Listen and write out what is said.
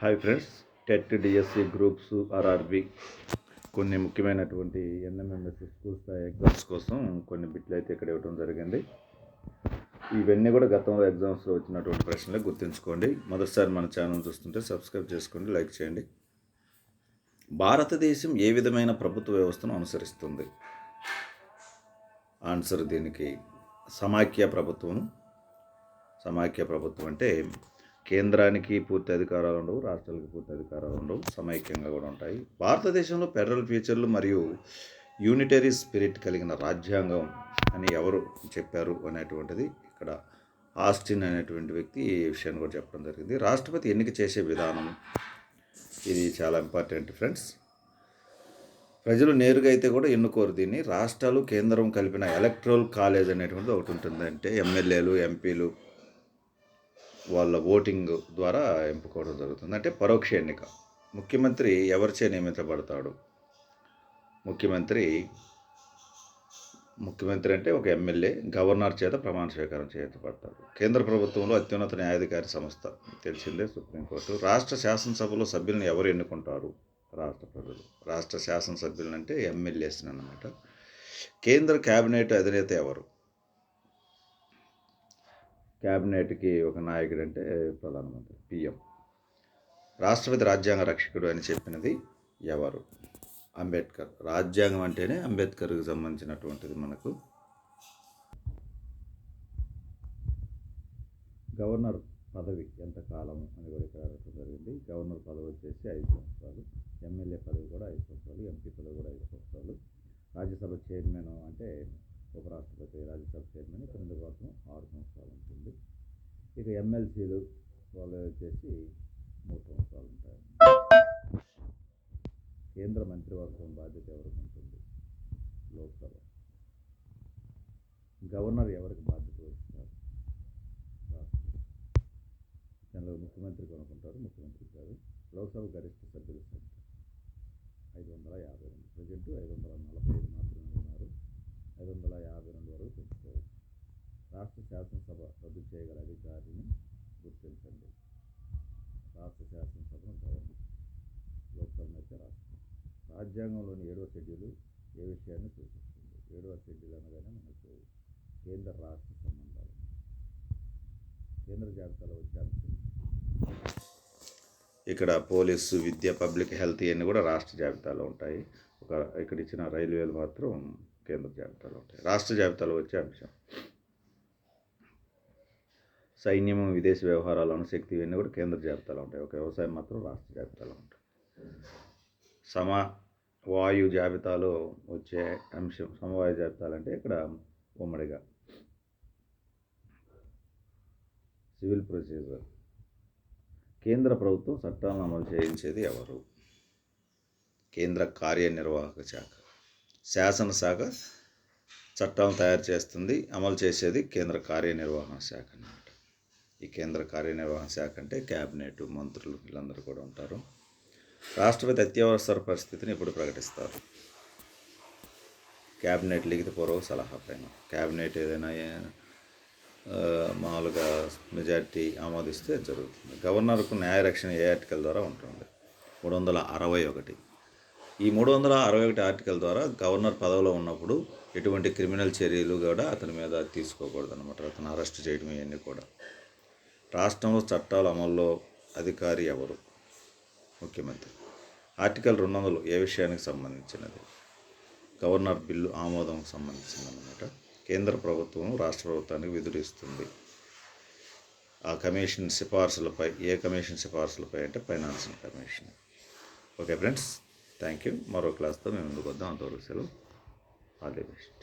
Hi friends TET DSC groups RRB కొన్ని ముఖ్యమైనటువంటి NMMS school స్థాయి ఎగ్జామ్స్ కోసం కొన్ని బిట్లు అయితే ఇక్కడ ఇవ్వడం జరిగింది. ఇవన్నీ కూడా గతంలో ఎగ్జామ్స్లో వచ్చినటువంటి ప్రశ్నలే గుర్తుంచుకోండి. మొదటిసారి మన ఛానల్ చూస్తుంటే సబ్స్క్రైబ్ చేసుకోండి లైక్ చేయండి. భారతదేశం ఏ విధమైన ప్రభుత్వ వ్యవస్థను అనుసరిస్తుంది? ఆన్సర్ దీనికి సమాఖ్య ప్రభుత్వం. సమాఖ్య ప్రభుత్వం అంటే కేంద్రానికి పూర్తి అధికారాలు ఉండవు రాష్ట్రాలకు పూర్తి అధికారాలు ఉండవు సమైక్యంగా కూడా ఉంటాయి. భారతదేశంలో ఫెడరల్ ఫీచర్లు మరియు యూనిటరీ స్పిరిట్ కలిగిన రాజ్యాంగం అని ఎవరు చెప్పారు అనేటువంటిది ఇక్కడ ఆస్టిన్ అనేటువంటి వ్యక్తి ఈ విషయాన్ని కూడా చెప్పడం జరిగింది. రాష్ట్రపతి ఎన్నిక చేసే విధానం ఇది చాలా ఇంపార్టెంట్ ఫ్రెండ్స్. ప్రజలు నేరుగా అయితే కూడా ఎన్నుకోరు దీన్ని. రాష్ట్రాలు కేంద్రం కలిపిన ఎలక్ట్రల్ కాలేజ్ అనేటువంటిది ఒకటి ఉంటుంది అంటే ఎమ్మెల్యేలు ఎంపీలు వాళ్ళ ఓటింగ్ ద్వారా ఎంపుకోవడం జరుగుతుంది. అంటే పరోక్ష ఎన్నిక. ముఖ్యమంత్రి ఎవరిచే నియమించబడతాడు? ముఖ్యమంత్రి ముఖ్యమంత్రి అంటే ఒక ఎమ్మెల్యే గవర్నర్ చేత ప్రమాణ స్వీకారం చేయబడతాడు. కేంద్ర ప్రభుత్వంలో అత్యున్నత న్యాయాధికారి సంస్థ తెలిసిందే సుప్రీంకోర్టు. రాష్ట్ర శాసనసభలో సభ్యులను ఎవరు ఎన్నుకుంటారు? రాష్ట్ర ప్రజలు. రాష్ట్ర శాసనసభ్యులను అంటే ఎమ్మెల్యేస్ అనమాట కేంద్ర కేబినెట్ అధినేత ఎవరు? క్యాబినెట్కి ఒక నాయకుడు అంటే ప్రధానమంత్రి పిఎం. రాష్ట్రపతి రాజ్యాంగ రక్షకుడు అని చెప్పినది ఎవరు? అంబేద్కర్. రాజ్యాంగం అంటేనే అంబేద్కర్కి సంబంధించినటువంటిది మనకు. గవర్నర్ పదవి ఎంత కాలం అని కూడా ఇక్కడ అడగడం జరిగింది. గవర్నర్ పదవి వచ్చేసి ఐదు సంవత్సరాలు. ఎమ్మెల్యే పదవి కూడా ఐదు సంవత్సరాలు. ఎంపీ పదవి కూడా ఐదు సంవత్సరాలు. రాజ్యసభ చైర్మన్ అంటే ఉపరాష్ట్రపతి రాజ్యసభ చైర్మన్ క్రింద కోసం ఆరు సంవత్సరాలు ఉంటుంది. ఇక ఎమ్మెల్సీలు వాళ్ళు వచ్చేసి మూడు సంవత్సరాలు ఉంటాయి. కేంద్ర మంత్రివర్గం బాధ్యత ఎవరికి ఉంటుంది? లోక్సభ. గవర్నర్ ఎవరికి బాధ్యత వహిస్తారు? దానిలో జనరల్ ముఖ్యమంత్రి కొనుక్కుంటారు ముఖ్యమంత్రి గారు లోక్సభ గరిష్ట సభ్యుల సంఖ్య ఐదు వందల యాభై రెండు. ప్రజెంట్ ఐదు వందల నలభై ఐదు మాత్రమే ఉన్నారు ఐదు వందల యాభై రెండు వరకు పెంచుకోవచ్చు రాష్ట్ర శాసనసభ రద్దు చేయగల అధికారిని గుర్తించండి. రాష్ట్ర శాసనసభను గవర్నర్ లోక్సభ అయితే రాష్ట్రం. రాజ్యాంగంలోని ఏడవ షెడ్యూలు ఏ విషయాన్ని సూచిస్తుంది? ఏడవ షెడ్యూల్ అనగానే మనకు కేంద్ర రాష్ట్ర సంబంధాలు. కేంద్ర జాబితాలో వచ్చే అంశం. ఇక్కడ పోలీసు విద్య పబ్లిక్ హెల్త్ ఇవన్నీ కూడా రాష్ట్ర జాబితాలో ఉంటాయి. ఒక ఇక్కడ ఇచ్చిన రైల్వేలు మాత్రం కేంద్ర జాబితాలో ఉంటాయి. రాష్ట్ర జాబితాలో వచ్చే అంశం. సైన్యము విదేశీ వ్యవహారాలు అణుశక్తి ఇవన్నీ కూడా కేంద్ర జాబితాలో ఉంటాయి. ఒక వ్యవసాయం మాత్రం రాష్ట్ర జాబితాలో ఉంటాయి. సమ వాయు జాబితాలో వచ్చే అంశం సమవాయు జాబితాలు అంటే ఇక్కడ ఉమ్మడిగా. Civil procedure. కేంద్ర ప్రభుత్వం చట్టాలను అమలు చేయించేది ఎవరు? కేంద్ర కార్యనిర్వాహక శాఖ. శాసనశాఖ చట్టాలను తయారు చేస్తుంది అమలు చేసేది కేంద్ర కార్యనిర్వహణ శాఖ అన్నమాట. ఈ కేంద్ర కార్యనిర్వహణ శాఖ అంటే క్యాబినెట్ మంత్రులు వీళ్ళందరూ కూడా ఉంటారు. రాష్ట్రపతి అత్యవసర పరిస్థితిని ఇప్పుడు ప్రకటిస్తారు? క్యాబినెట్ లిఖితపూర్వక సలహా పైన. క్యాబినెట్ ఏదైనా మామూలుగా మెజారిటీ ఆమోదిస్తే జరుగుతుంది. గవర్నర్కు న్యాయ రక్షణ ఏ ఆర్టికల్ ద్వారా ఉంటుంది? మూడు వందల అరవై ఒకటి. ఈ మూడు వందల అరవై ఒకటి ఆర్టికల్ ద్వారా గవర్నర్ పదవిలో ఉన్నప్పుడు ఎటువంటి క్రిమినల్ చర్యలు కూడా అతని మీద తీసుకోకూడదు అనమాట అతను అరెస్ట్ చేయడం ఇవన్నీ కూడా. రాష్ట్రంలో చట్టాల అమల్లో అధికారి ఎవరు? ముఖ్యమంత్రి. ఆర్టికల్ రెండు వందలు ఏ విషయానికి సంబంధించినది? గవర్నర్ బిల్లు ఆమోదం సంబంధించింది అనమాట కేంద్ర ప్రభుత్వం రాష్ట్ర ప్రభుత్వానికి విధులు ఆ కమిషన్ సిఫార్సులపై ఏ కమిషన్ సిఫార్సులపై అంటే financial commission. Okay friends thank you. మరో క్లాస్తో మేము ముందుకు వద్దాం. అంతవరకు సెలవు. All the best.